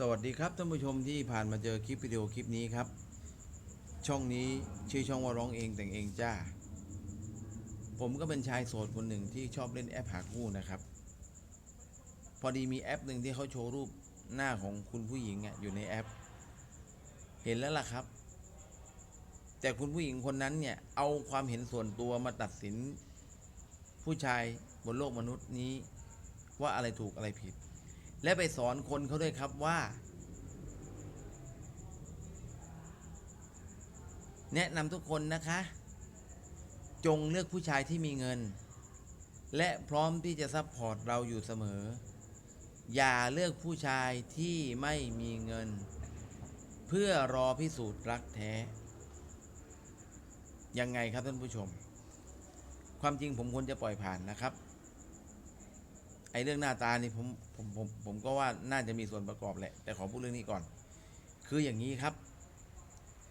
สวัสดีครับท่านผู้ชมที่ผ่านมาเจอคลิปวิดีโอคลิปนี้ครับ ช่องนี้ชื่อช่องว่าร้องเองแต่งเองจ้า ผมก็เป็นชายโสดคนหนึ่งที่ชอบเล่นแอปหาคู่นะครับ พอดีมีแอปหนึ่งที่เขาโชว์รูปหน้าของคุณผู้หญิงอะอยู่ในแอป เห็นแล้วล่ะครับ แต่คุณผู้หญิงคนนั้นเนี่ยเอาความเห็นส่วนตัวมาตัดสิน ผู้ชายบนโลกมนุษย์นี้ว่าอะไรถูกอะไรผิด และไปสอนคนเขาด้วยครับว่า แนะนำทุกคนนะคะ จงเลือกผู้ชายที่มีเงิน และพร้อมที่จะซัพพอร์ตเราอยู่เสมอ อย่าเลือกผู้ชายที่ไม่มีเงิน เพื่อรอพิสูจน์รักแท้ ยังไงครับท่านผู้ชม ความจริงผมควรจะปล่อยผ่านนะครับ ไอ้เรื่องหน้าตานี่ผมผมผมผมก็ว่าน่าจะมีส่วนประกอบแหละ แต่ขอพูดเรื่องนี้ก่อน คืออย่างนี้ครับ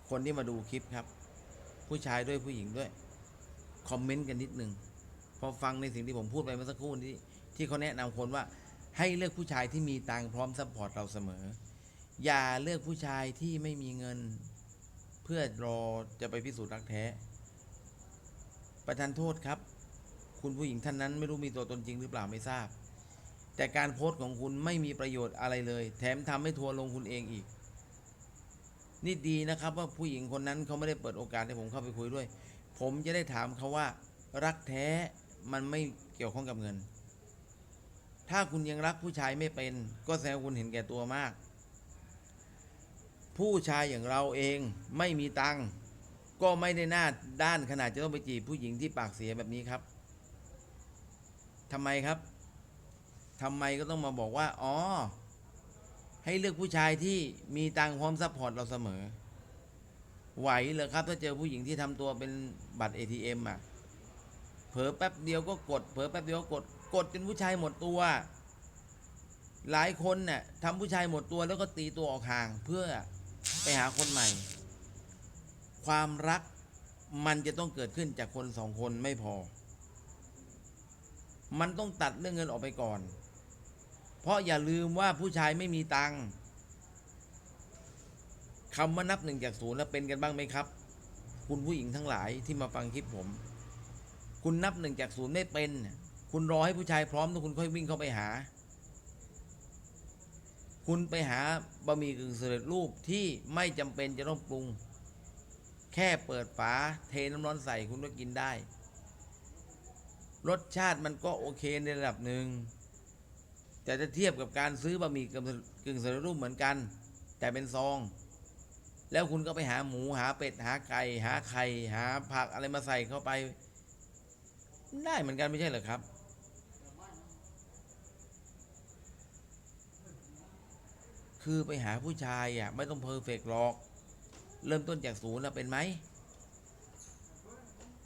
คนที่มาดูคลิปครับ ผู้ชายด้วยผู้หญิงด้วย คอมเมนต์กันนิดนึงพอฟังในสิ่งที่ผมพูดไปเมื่อสักครู่นี้ที่เขาแนะนำคนว่าให้เลือกผู้ชายที่มีตังพร้อมซัพพอร์ตเราเสมอ อย่าเลือกผู้ชายที่ไม่มีเงิน เพื่อรอจะไปพิสูจน์รักแท้ ประทานโทษครับ คุณผู้หญิงท่านนั้นไม่รู้มีตัวตนจริงหรือเปล่าไม่ทราบ แต่การโพสต์ของคุณไม่มีประโยชน์อะไรเลย แถมทำให้ทัวลงคุณเองอีก นี่ดีนะครับว่าผู้หญิงคนนั้นเขาไม่ได้เปิดโอกาสให้ผมเข้าไปคุยด้วย ผมจะได้ถามเขาว่า รักแท้มันไม่เกี่ยวข้องกับเงิน ถ้าคุณยังรักผู้ชายไม่เป็น ก็แสดงคุณเห็นแก่ตัวมาก ผู้ชายอย่างเราเองไม่มีตังค์ก็ไม่ได้หน้าด้านขนาดจะต้องไปจีบผู้หญิงที่ปากเสียแบบนี้ครับทำไมครับ ทำไมก็ต้องมาบอกว่า อ๋อ ให้เลือกผู้ชายที่มีตังค์พร้อมซัพพอร์ตเราเสมอ ไหวเหรอครับถ้าเจอผู้หญิงที่ทำตัวเป็นบัตร ATM อะ เผลอแป๊บเดียวก็กด เผลอแป๊บเดียวก็กด กดจนผู้ชายหมดตัว หลายคนเนี่ยทำผู้ชายหมดตัวแล้วก็ตีตัวออกห่าง เพื่อไปหาคนใหม่ ความรักมันจะต้องเกิดขึ้นจากคนสองคนไม่พอ มันต้องตัดเรื่องเงินออกไปก่อน เพราะอย่าลืมว่าผู้ชายไม่มีตังค์คำว่านับหนึ่งจากศูนย์แล้วเป็นกันบ้างไหมครับ คุณผู้หญิงทั้งหลายที่มาฟังคลิปผม คุณนับหนึ่งจากศูนย์ไม่เป็น คุณรอให้ผู้ชายพร้อมแล้วคุณค่อยวิ่งเข้าไปหา คุณไปหาบะหมี่กึ่งสำเร็จรูปที่ไม่จำเป็นจะต้องปรุง แค่เปิดฝาเทน้ำร้อนใส่คุณก็กินได้ รสชาติมันก็โอเคในระดับหนึ่ง แต่จะเทียบกับการซื้อบะหมี่กึ่งสำเร็จรูปเหมือนกัน แต่เป็นซอง แล้วคุณก็ไปหาหมูหาเป็ดหาไก่หาไข่หาผักอะไรมาใส่เข้าไป ได้เหมือนกันไม่ใช่เหรอครับ คือไปหาผู้ชายอะไม่ต้องเพอร์เฟกต์หรอก เริ่มต้นจากศูนย์แล้วเป็นไหม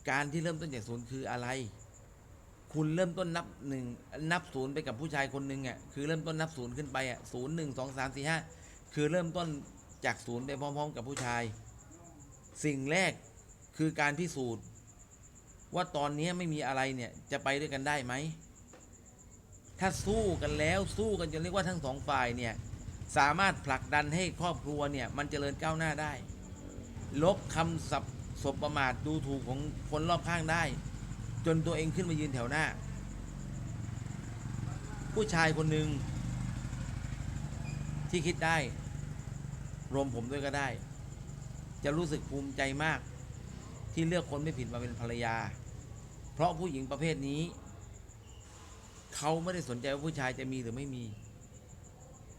การที่เริ่มต้นจากศูนย์คืออะไร คุณเริ่มต้นนับหนึ่งนับศูนย์ไปกับผู้ชายคนหนึ่งอะคือเริ่มต้นนับศูนย์ขึ้นไปอะศูนย์หนึ่งสองสามสี่ห้าคือเริ่มต้นจากศูนย์ไปพร้อม ๆ กับผู้ชาย สิ่งแรกคือการพิสูจน์ ว่าตอนนี้ไม่มีอะไรเนี่ยจะไปด้วยกันได้ไหมถ้าสู้กันแล้วสู้กันจนเรียกว่าทั้งสองฝ่ายเนี่ยสามารถผลักดันให้ครอบครัวเนี่ยมันเจริญก้าวหน้าได้ ลบคำสับสบประมาทดูถูกของคนรอบข้างได้ จนตัวเองขึ้นมายืนแถวหน้า ผู้ชายคนหนึ่งที่คิดได้ รวมผมด้วยก็ได้ จะรู้สึกภูมิใจมาก ที่เลือกคนไม่ผิดมาเป็นภรรยา เพราะผู้หญิงประเภทนี้ เขาไม่ได้สนใจว่าผู้ชายจะมีหรือไม่มี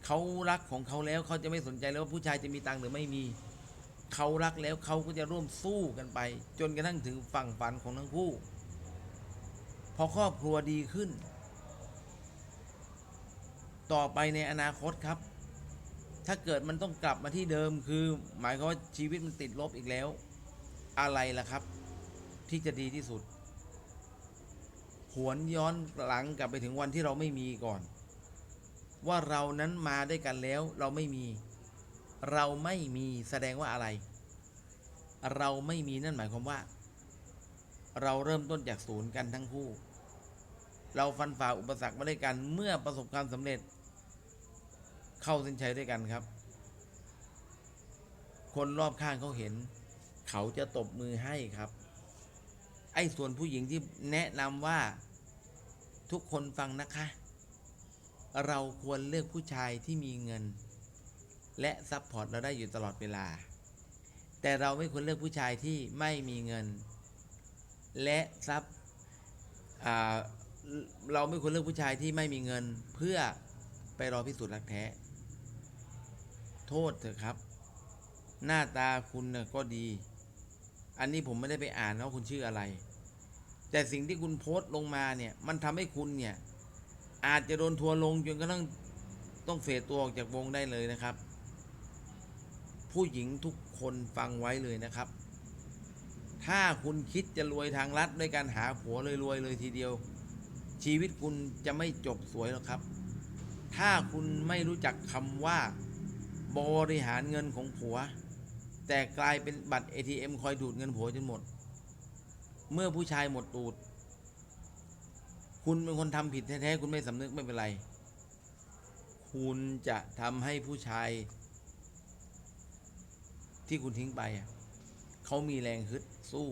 เขารักของเขาแล้วเขาจะไม่สนใจแล้วว่าผู้ชายจะมีตังหรือไม่มีเขารักแล้วเขาก็จะร่วมสู้กันไป จนกระทั่งถึงฝั่งฝันของทั้งคู่ พอครอบครัวดีขึ้น ต่อไปในอนาคตครับ ถ้าเกิดมันต้องกลับมาที่เดิมคือ หมายความว่าชีวิตมันติดลบอีกแล้ว อะไรล่ะครับ ที่จะดีที่สุด หวนย้อนหลังกลับไปถึงวันที่เราไม่มีก่อน ว่าเรานั้นมาด้วยกันแล้วเราไม่มี เราไม่มีแสดงว่าอะไร เราไม่มีนั่นหมายความว่าเราเริ่มต้นจากศูนย์กันทั้งคู่ เราฟันฝ่าอุปสรรคมาด้วยกัน เมื่อประสบความสำเร็จ เข้าเส้นชัยด้วยกันครับ คนรอบข้างเขาเห็น เขาจะตบมือให้ครับ ไอ้ส่วนผู้หญิงที่แนะนำว่าทุกคนฟังนะคะ เราควรเลือกผู้ชายที่มีเงิน และซัพพอร์ตเราได้อยู่ตลอดเวลา แต่เราไม่ควรเลือกผู้ชายที่ไม่มีเงิน และทรัพย์อ่า เราไม่ควรเลือกผู้ชายที่ไม่มีเงินเพื่อไปรอพิสูจน์รักแท้ โทษเถอะครับ หน้าตาคุณก็ดี อันนี้ผมไม่ได้ไปอ่านว่าคุณชื่ออะไร แต่สิ่งที่คุณโพสต์ลงมาเนี่ย มันทำให้คุณเนี่ย อาจจะโดนทัวร์ลงจนกระทั่งต้องเฟดตัวออกจากวงได้เลยนะครับ ผู้หญิงทุกคนฟังไว้เลยนะครับ ถ้าคุณคิดจะรวยทางลัดด้วยการหาผัวเลยรวยๆเลยทีเดียว ชีวิตคุณจะไม่จบสวยหรอกครับ ถ้าคุณไม่รู้จักคำว่า บริหารเงินของผัว แต่กลายเป็นบัตร ATM คอยดูดเงินผัวจนหมด เมื่อผู้ชายหมดตูด คุณเป็นคนทำผิดแท้ๆคุณไม่สำนึกไม่เป็นไร คุณจะทำให้ผู้ชาย ที่คุณทิ้งไปเขามีแรงฮึดสู้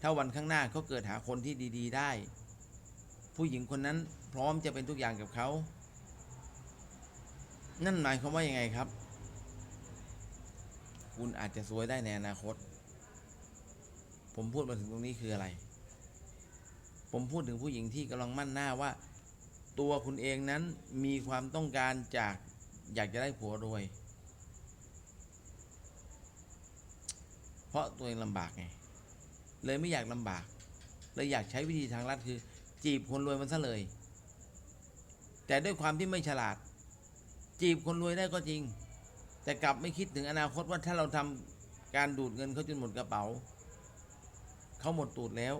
ถ้าวันข้างหน้าเขาเกิดหาคนที่ดี ๆ ได้ ผู้หญิงคนนั้นพร้อมจะเป็นทุกอย่างกับเขา นั่นหมายความว่ายังไงครับ คุณอาจจะซวยได้ในอนาคต ผมพูดมาถึงตรงนี้คืออะไร ผมพูดถึงผู้หญิงที่กำลังมั่นหน้าว่า ตัวคุณเองนั้นมีความต้องการจากอยากจะได้ผัวรวย เพราะตัวเองลำบากไง เลยไม่อยากลำบาก เลยอยากใช้วิธีทางลัดคือ จีบคนรวยมันซะเลย แต่ด้วยความที่ไม่ฉลาด จีบคนรวยได้ก็จริง แต่กลับไม่คิดถึงอนาคตว่าถ้าเราทำการดูดเงินเขาจนหมดกระเป๋า เขาหมดตูดแล้ว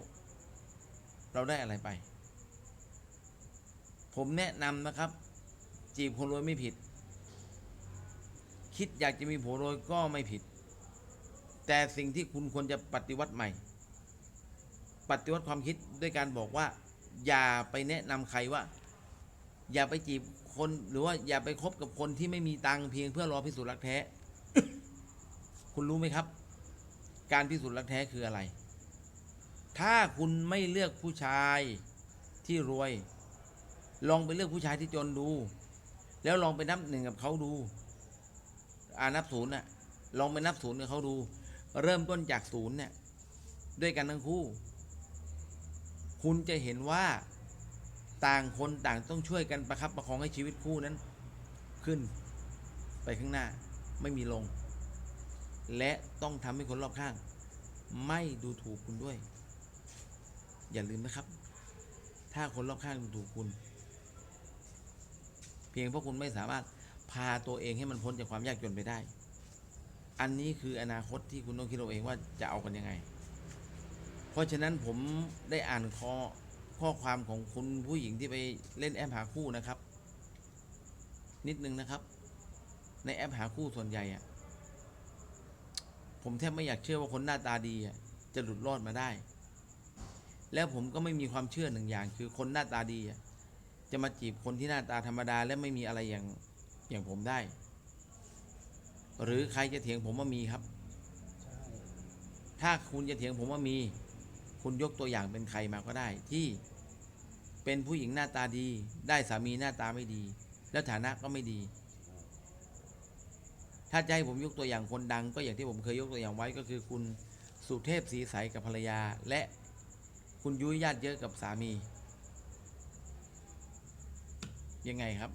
เราได้อะไรไป ผมแนะนำนะครับ จีบคนรวยไม่ผิด คิดอยากจะมีผัวรวยก็ไม่ผิด แต่สิ่งที่คุณควรจะปฏิวัติใหม่ ปฏิวัติความคิดด้วยการบอกว่า อย่าไปแนะนำใครว่า อย่าไปจีบคนหรือว่าอย่าไปคบกับคนที่ไม่มีตังเพียงเพื่อรอพิสูจน์รักแท้ คุณรู้ไหมครับ การพิสูจน์รักแท้คืออะไร ถ้าคุณไม่เลือกผู้ชายที่รวย ลองไปเลือกผู้ชายที่จนดู แล้วลองไปนับหนึ่งกับเขาดู อ่านับศูนย์น่ะ ลองไปนับศูนย์กับเขาดู เริ่มต้นจากศูนย์เนี่ย ด้วยกันทั้งคู่ คุณจะเห็นว่าต่างคนต่างต้องช่วยกันประคับประคองให้ชีวิตคู่นั้น ขึ้นไปข้างหน้าไม่มีลง และต้องทำให้คนรอบข้าง ไม่ดูถูกคุณด้วย อย่าลืมนะครับ ถ้าคนรอบข้างดูถูกคุณ เพียงเพราะคุณไม่สามารถพาตัวเองให้มันพ้นจากความยากจนไปได้ อันนี้คืออนาคตที่คุณต้องคิดเอาเองว่าจะเอากันยังไง เพราะฉะนั้นผมได้อ่านข้อข้อความของคุณผู้หญิงที่ไปเล่นแอปหาคู่นะครับ นิดนึงนะครับ ในแอปหาคู่ส่วนใหญ่อะผมแทบไม่อยากเชื่อว่าคนหน้าตาดีอะจะหลุดรอดมาได้ แล้วผมก็ไม่มีความเชื่อหนึ่งอย่าง คือคนหน้าตาดีอะจะมาจีบคนที่หน้าตาธรรมดาและไม่มีอะไรอย่างอย่างผมได้ หรือใครจะเถียงผมว่ามีครับใช่ถ้าคุณจะเถียงผมว่ามี คุณยกตัวอย่างเป็นใครมาก็ได้ ที่เป็นผู้หญิงหน้าตาดี ได้สามีหน้าตาไม่ดี แล้วฐานะก็ไม่ดี ถ้าจะให้ผมยกตัวอย่างคนดัง ก็อย่างที่ผมเคยยกตัวอย่างไว้ก็คือคุณสุเทพสีใสกับภรรยา และคุณยุ้ยญาติเยอะกับสามี ยังไงครับ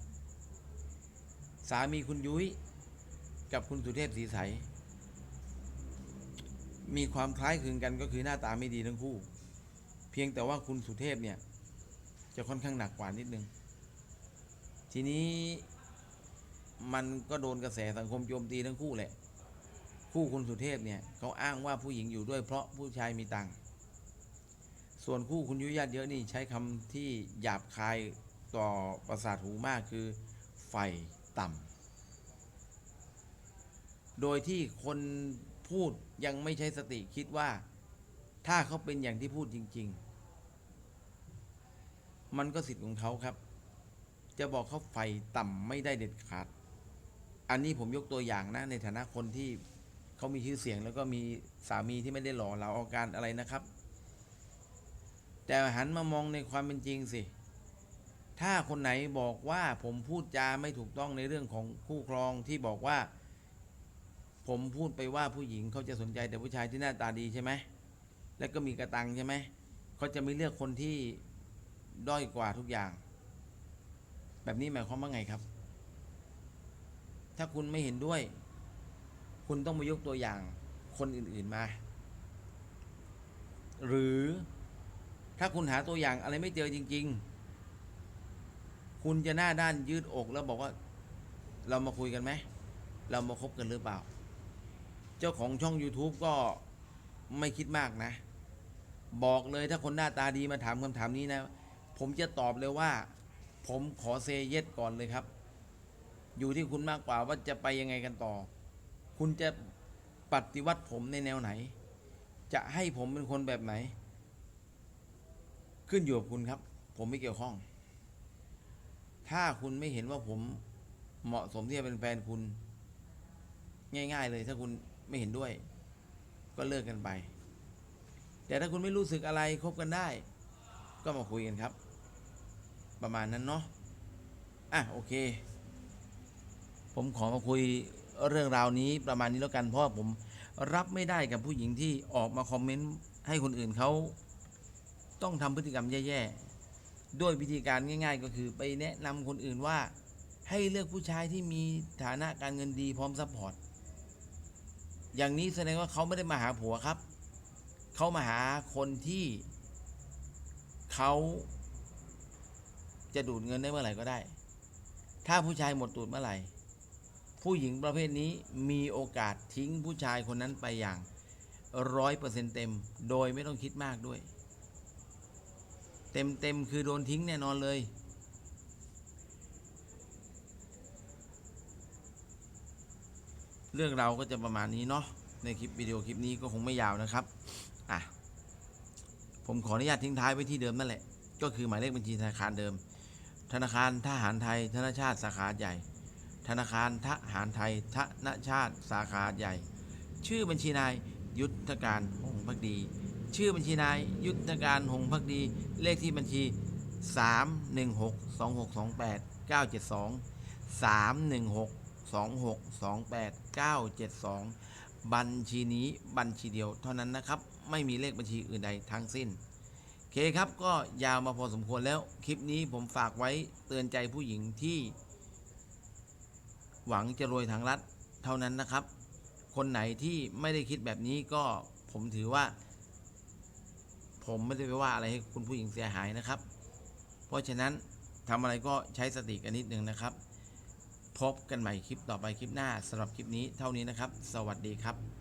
สามีคุณยุ้ยกับคุณสุเทพสีใส มีความคล้ายคลึงกันก็คือหน้าตาไม่ดีทั้งคู่ เพียงแต่ว่าคุณสุเทพเนี่ย จะค่อนข้างหนักกว่านิดนึง ทีนี้มันก็โดนกระแสสังคมโจมตีทั้งคู่แหละ คู่คุณสุเทพเนี่ยเขาอ้างว่าผู้หญิงอยู่ด้วยเพราะผู้ชายมีตังค์ส่วนคู่คุณยุยญาติเยอะนี่ใช้คำที่หยาบคายต่อประสาทหูมากคือไฟต่ำโดยที่คน พูดยังไม่ใช้สติคิดว่า ถ้าเขาเป็นอย่างที่พูดจริง ๆ มันก็สิทธิ์ของเขาครับ จะบอกเขาไฟต่ำไม่ได้เด็ดขาด อันนี้ผมยกตัวอย่างนะในฐานะคนที่เขามีชื่อเสียงแล้วก็มีสามีที่ไม่ได้หล่อเหลาอาการอะไรนะครับ แต่หันมามองในความเป็นจริงสิ ถ้าคนไหนบอกว่าผมพูดจาไม่ถูกต้องในเรื่องของคู่ครองที่บอกว่า ผมพูดไปว่าผู้หญิงเขาจะสนใจแต่ผู้ชายที่หน้าตาดีใช่ไหมแล้วก็มีกระตังใช่ไหมเขาจะไม่เลือกคนที่ด้อยกว่าทุกอย่าง แบบนี้หมายความว่าไงครับ ถ้าคุณไม่เห็นด้วย คุณต้องมายกตัวอย่างคนอื่น ๆมา หรือถ้าคุณหาตัวอย่างอะไรไม่เจอจริง ๆ คุณจะหน้าด้านยืดอกแล้วบอกว่า เรามาคุยกันไหม เรามาคบกันหรือเปล่า เจ้าของช่อง YouTube ก็ไม่คิดมากนะ บอกเลยถ้าคนหน้าตาดีมาถามคำถามนี้นะ ผมจะตอบเลยว่า ผมขอเซเยสก่อนเลยครับ อยู่ที่คุณมากกว่าว่าจะไปยังไงกันต่อ คุณจะปฏิวัติผมในแนวไหน จะให้ผมเป็นคนแบบไหน ขึ้นอยู่กับคุณครับ ผมไม่เกี่ยวข้อง ถ้าคุณไม่เห็นว่าผมเหมาะสมที่จะเป็นแฟนคุณ ง่าย ๆ เลยถ้าคุณ ไม่เห็นด้วย ก็เลิกกันไป แต่ถ้าคุณไม่รู้สึกอะไรคบกันได้ ก็มาคุยกันครับ ประมาณนั้นเนาะอะโอเค ผมขอมาคุยเรื่องราวนี้ประมาณนี้แล้วกันเพราะผมรับไม่ได้กับผู้หญิงที่ออกมาคอมเมนต์ให้คนอื่นเขาต้องทำพฤติกรรมแย่ๆ ด้วยวิธีการง่าย ๆ ก็คือไปแนะนำคนอื่นว่าให้เลือกผู้ชายที่มีฐานะการเงินดีพร้อมซัพพอร์ต อย่างนี้แสดงว่าเขาไม่ได้มาหาผัวครับ เขามาหาคนที่เขาจะดูดเงินได้เมื่อไหร่ก็ได้ ถ้าผู้ชายหมดตูดเมื่อไหร่ ผู้หญิงประเภทนี้มีโอกาสทิ้งผู้ชายคนนั้นไปอย่างร้อยเปอร์เซ็นเต็ม โดยไม่ต้องคิดมากด้วย เต็มเต็มคือโดนทิ้งแน่นอนเลย เรื่องเราก็จะประมาณนี้เนาะในคลิปวิดีโอคลิปนี้ก็คงไม่ยาวนะครับอะผมขออนุญาตทิ้งท้ายไว้ที่เดิมนั่นแหละ ก็คือหมายเลขบัญชีธนาคารเดิม ธนาคารทหารไทย ธนชาติสาขาใหญ่ ธนาคารทหารไทย ธนชาติสาขาใหญ่ ชื่อบัญชีนายยุทธการหงส์พักดี ชื่อบัญชีนายยุทธการหงส์พักดี เลขที่บัญชี 316 2628 972 316 972 บัญชีนี้บัญชีเดียวเท่านั้นนะครับ ไม่มีเลขบัญชีอื่นใดทั้งสิ้นโอเคครับก็ยาวมาพอสมควรแล้ว คลิปนี้ผมฝากไว้เตือนใจผู้หญิงที่ หวังจะรวยทางรัฐเท่านั้นนะครับ คนไหนที่ไม่ได้คิดแบบนี้ก็ผมถือว่า ผมไม่ได้ไปว่าอะไรให้คุณผู้หญิงเสียหายนะครับ เพราะฉะนั้นทำอะไรก็ใช้สติกันนิดนึงนะครับ พบกันใหม่คลิปต่อไปคลิปหน้าสำหรับคลิปนี้เท่านี้นะครับ สวัสดีครับ